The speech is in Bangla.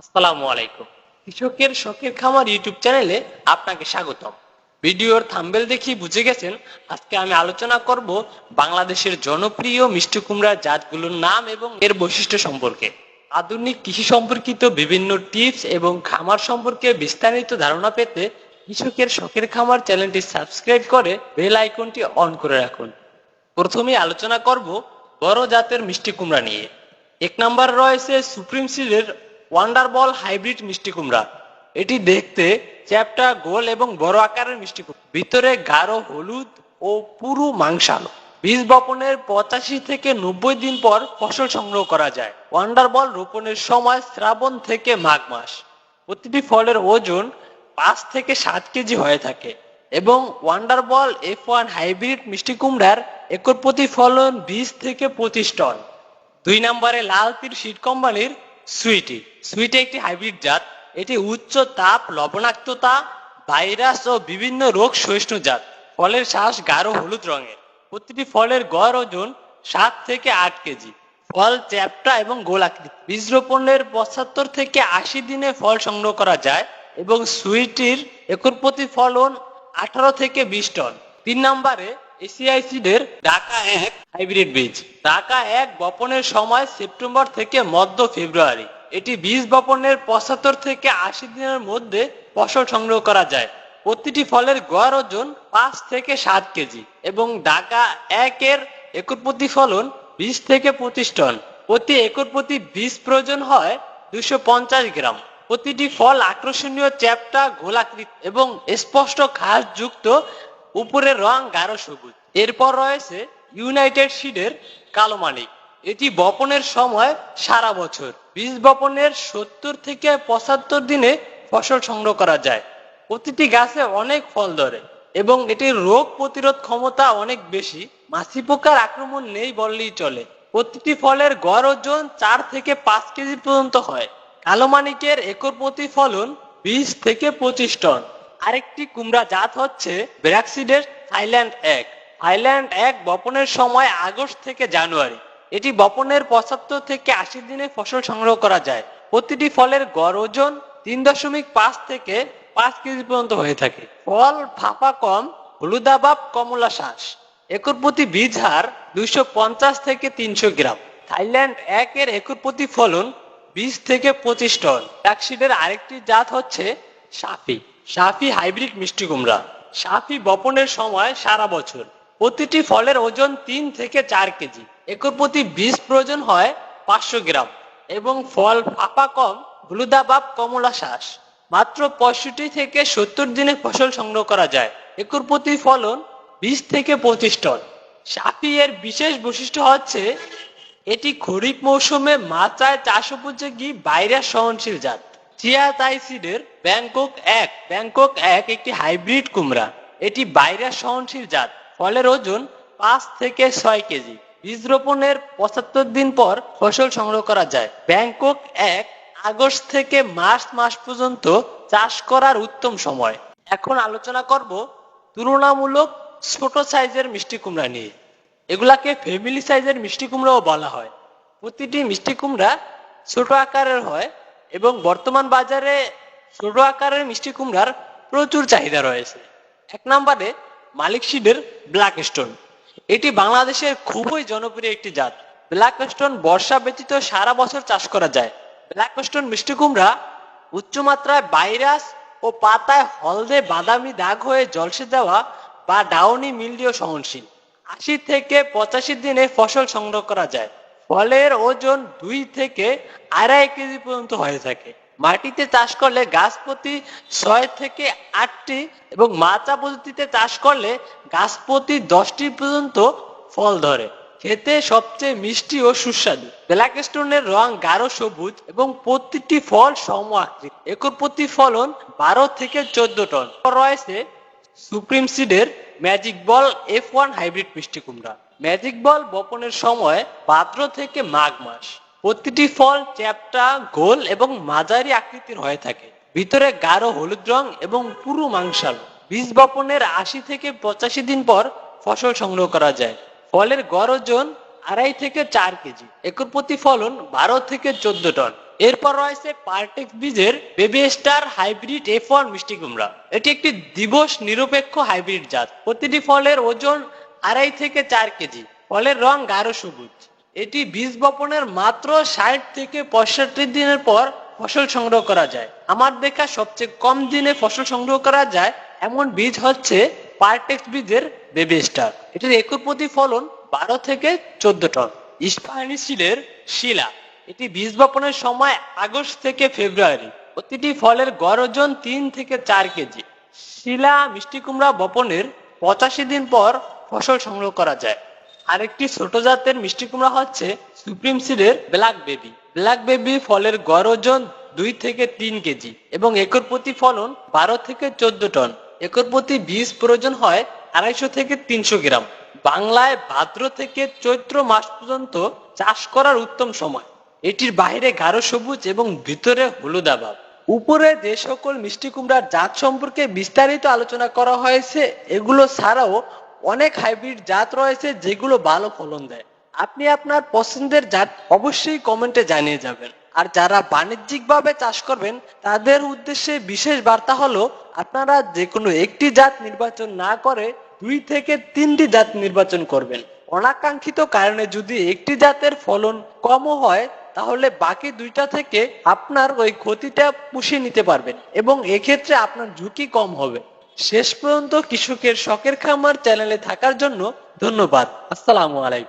আসসালামু আলাইকুম। কৃষকের শখের খামার ইউটিউব চ্যানেলে আপনাকে স্বাগতম। ভিডিওর থাম্বেল দেখি বুঝে গেছেন, আজকে আমি আলোচনা করব বাংলাদেশের জনপ্রিয় মিষ্টি কুমড়ার জাতগুলোর নাম এবং এর বৈশিষ্ট্য সম্পর্কে। আধুনিক কৃষি সম্পর্কিত বিভিন্ন টিপস এবং খামার সম্পর্কে বিস্তারিত ধারণা পেতে কৃষকের শখের খামার চ্যানেলটি সাবস্ক্রাইব করে বেল আইকনটি অন করে রাখুন। প্রথমে আলোচনা করব বড় জাতের মিষ্টি কুমড়া নিয়ে। এক নাম্বার রয়েছে সুপ্রিম সিডের ওয়ান্ডার বল হাইব্রিড মিষ্টি কুমড়া। এটি দেখতে চ্যাপটা গোল এবং বড় আকারের মিষ্টি কুমড়া। ভিতরে গাঢ় হলুদ ও পুরু মাংসালো। বীজ বপনের পঁচাশি থেকে নব্বই দিন পর ফসল সংগ্রহ করা যায়। ওয়ান্ডার বল রোপণের সময় শ্রাবণ থেকে মাঘ মাস। প্রতিটি ফলের ওজন পাঁচ থেকে সাত কেজি হয়ে থাকে এবং Wonder Ball F one hybrid মিষ্টি কুমড়ার একর প্রতি ফলন বিশ থেকে পঁচিশ টন। দুই নম্বরে লাল তীর শীত কোম্পানির সুইটি সুইটি একটি হাইব্রিড জাত। এটি উচ্চ তাপ, লবণাক্ততা, ভাইরাস ও বিভিন্ন রোগ সহিষ্ণু জাত। ফলের শ্বাস গাঢ় হলুদ রঙের। প্রতিটি ফলের গড় ওজন সাত থেকে আট কেজি। ফল চ্যাপ্টা এবং গোলাকৃতি বীজ রোপণের পঁচাত্তর থেকে আশি দিনে ফল সংগ্রহ করা যায় এবং সুইটির একর প্রতি ফলন আঠারো থেকে বিশ টন। তিন নম্বরে এসিআই সিডের ঢাকা এক হাইব্রিড বীজ। ঢাকা এক বপনের সময় সেপ্টেম্বর থেকে মধ্য ফেব্রুয়ারি। এটি বীজ বপনের পঁচাত্তর থেকে আশি দিনের মধ্যে ফসল সংগ্রহ করা যায়। প্রতিটি ফলের গড় ওজন পাঁচ থেকে সাত কেজি এবং ঢাকা একের একর প্রতি ফলন বিশ থেকে পঁচিশ টন। প্রতি একর প্রতি বীজ প্রয়োজন হয় দুশো পঞ্চাশ গ্রাম। প্রতিটি ফল আকর্ষণীয় চ্যাপটা গোলাকৃতি এবং স্পষ্ট ঘাস যুক্ত উপরের রং গাঢ় সবুজ। এরপর রয়েছে ইউনাইটেড সিডের কালো মানিক এটি বপনের সময় সারা বছর। বীজ বপনের সত্তর থেকে পঁচাত্তর দিনে ফসল সংগ্রহ করা যায়। প্রতিটি গাছে অনেক ফল ধরে এবং এটির রোগ প্রতিরোধ ক্ষমতা অনেক বেশি। মাছি পোকার আক্রমণ নেই বললেই চলে। প্রতিটি ফলের গড় ওজন চার থেকে পাঁচ কেজি পর্যন্ত হয়। কালো মানিকের একর প্রতি ফলন বিশ থেকে পঁচিশ টন। আরেকটি কুমড়া জাত হচ্ছে ব্র্যাকসিডের থাইল্যান্ড এক। থাইল্যান্ড এক বপনের সময় আগস্ট থেকে জানুয়ারি। এটি বপনের পঁচাত্তর থেকে আশি দিনে ফসল সংগ্রহ করা যায়। প্রতিটি ফলের গড় ওজন তিন দশমিক পাঁচ থেকে পাঁচ কেজি পর্যন্ত হয়ে থাকে। ফল ফাঁপা কম হলুদাবাব কমলা শাঁস। একর প্রতি বীজ হার দুইশো পঞ্চাশ থেকে তিনশো গ্রাম। থাইল্যান্ড একের একর প্রতি ফলন বিশ থেকে পঁচিশ টন। ট্যাক্সিডের আরেকটি জাত হচ্ছে সাফি। সাফি হাইব্রিড মিষ্টি কুমড়া। সাফি বপনের সময় সারা বছর। প্রতিটি ফলের ওজন তিন থেকে চার কেজি। একর প্রতি বীজ প্রয়োজন হয় পাঁচশো গ্রাম এবং ফল ফাঁপা কম হলুদাবাব কমলা শ্বাস মাত্র পঁয়ষট্টি থেকে সত্তর দিনে ফসল সংগ্রহ করা যায়। একর প্রতি ফলন বিশ থেকে পঁচিশ টন। সাফি এর বিশেষ বৈশিষ্ট্য হচ্ছে, এটি খরিফ মৌসুমে মাচায় চাষ উপযোগী বাইরের সহনশীল জাত। চিয়াতাইসিডের ব্যাংকক এক ব্যাংকক এক একটি হাইব্রিড কুমড়া। এটি বাইরের সহনশীল জাত, ফলের ওজন পাঁচ থেকে ছয় কেজি। বীজ রোপণের পঁচাত্তর দিন পর ফসল সংগ্রহ করা যায়। ব্যাংকক এক আগস্ট থেকে মার্চ মাস পর্যন্ত চাষ করার উত্তম সময়। এখন আলোচনা করব তুলনামূলক ছোট সাইজের মিষ্টি কুমড়া নিয়ে। এগুলাকে ফ্যামিলি সাইজের মিষ্টি কুমড়াও বলা হয়। প্রতিটি মিষ্টি কুমড়া ছোট আকারের হয় এবং বর্তমান বাজারে ছোট আকারের মিষ্টি কুমড়ার প্রচুর চাহিদা রয়েছে। এক নম্বরে মালিক সিডের ব্ল্যাক স্টোন এটি বাংলাদেশের খুবই জনপ্রিয় একটি জাত। ব্ল্যাক স্টোন বর্ষা ব্যতীত সারা বছর চাষ করা যায়। ব্ল্যাক স্টোন মিষ্টি কুমড়া উচ্চমাত্রায় ভাইরাস ও পাতায় হলদে বাদামি দাগ হয়ে জলসে যাওয়া বা ডাউনি মিলডিও সহনশীল। আশি থেকে পঁচাশি দিনে ফসল সংগ্রহ করা যায়। ফলের ওজন দুই থেকে আড়াই কেজি পর্যন্ত হয়ে থাকে। মাটিতে চাষ করলে গাছ প্রতি ছয় থেকে আটটি এবং মাচা পদ্ধতিতে চাষ করলে গাছ প্রতি দশটি পর্যন্ত ফল ধরে। খেতে সবচেয়ে মিষ্টি ও সুস্বাদু। ব্ল্যাক স্টোনের রং গাঢ় সবুজ এবং প্রতিটি ফল সম আকৃতি একর প্রতি ফলন বারো থেকে চোদ্দ টন। রয়েছে supreme সিডের Magic Ball F one hybrid মিষ্টি কুমড়া। ম্যাজিক বল বপনের সময় ভাদ্র থেকে মাঘ মাস। প্রতিটি ফল চ্যাপটা, গোল এবং মাঝারি আকৃতির হয়ে থাকে। ভিতরে গাঢ় হলুদ রং এবং পুরু মাংসালো। বীজ বপনের আশি থেকে পঁচাশি দিন পর ফসল সংগ্রহ করা যায়। ফলের গড় ওজন আড়াই থেকে চার কেজি। একর প্রতি ফলন বারো থেকে চোদ্দ টন। এরপর রয়েছে পার্টেক্স বীজের Baby Star hybrid F one মিষ্টি কুমড়া। এটি একটি দিবস নিরপেক্ষ হাইব্রিড জাত। প্রতিটি ফলের ওজন আড়াই থেকে চার কেজি, ফলের রং গাঢ় সবুজ। এটি বীজ বপনের মাত্র ষাট থেকে পঁয়ষট্টি দিনের পর ফসল সংগ্রহ করা যায়। আমার দেখা সবচেয়ে কম দিনে ফসল সংগ্রহ করা যায় এমন বীজ হচ্ছে পার্টেক্স বীজের বেবি স্টার। এটির একর প্রতি ফলন বারো থেকে চোদ্দ টন। ইস্পাহানি শিলা। এটি বীজ বপনের সময় আগস্ট থেকে ফেব্রুয়ারি। প্রতিটি ফলের গড় ওজন তিন থেকে চার কেজি। শিলা মিষ্টি কুমড়া বপনের পঁচাশি দিন পর ফসল সংগ্রহ করা যায়। আরেকটি ছোট জাতের মিষ্টি কুমড়া হচ্ছে সুপ্রিম সিডের ব্ল্যাক বেবি। ব্ল্যাক বেবি ফলের গড় ওজন দুই থেকে তিন কেজি এবং একর প্রতি ফলন বারো থেকে চোদ্দ টন। একর প্রতি বীজ প্রয়োজন হয় আড়াইশো থেকে তিনশো গ্রাম। বাংলায় ভাদ্র থেকে চৈত্র মাস পর্যন্ত চাষ করার উত্তম সময়। এটির বাইরে গাঢ় সবুজ এবং ভিতরে হলুদ আভাব উপরে যে সকল মিষ্টি কুমড়ার জাত সম্পর্কে বিস্তারিত আলোচনা করা হয়েছে, এগুলো ছাড়াও অনেক হাইব্রিড জাত রয়েছে যেগুলো ভালো ফলন দেয়। আপনি আপনার পছন্দের জাত অবশ্যই কমেন্টে জানিয়ে যাবেন। আর যারা বাণিজ্যিকভাবে চাষ করবেন, তাদের উদ্দেশ্যে বিশেষ বার্তা হলো, আপনারা যে কোনো একটি জাত নির্বাচন না করে দুই থেকে তিনটি জাত নির্বাচন করবেন। অনাকাঙ্ক্ষিত কারণে যদি একটি জাতের ফলন কমও হয়, তাহলে বাকি দুইটা থেকে আপনার ওই ক্ষতিটা পুষিয়ে নিতে পারবেন এবং এক্ষেত্রে আপনার ঝুঁকি কম হবে। শেষ পর্যন্ত কৃষকের শখের খামার চ্যানেলে থাকার জন্য ধন্যবাদ। আসসালামু আলাইকুম।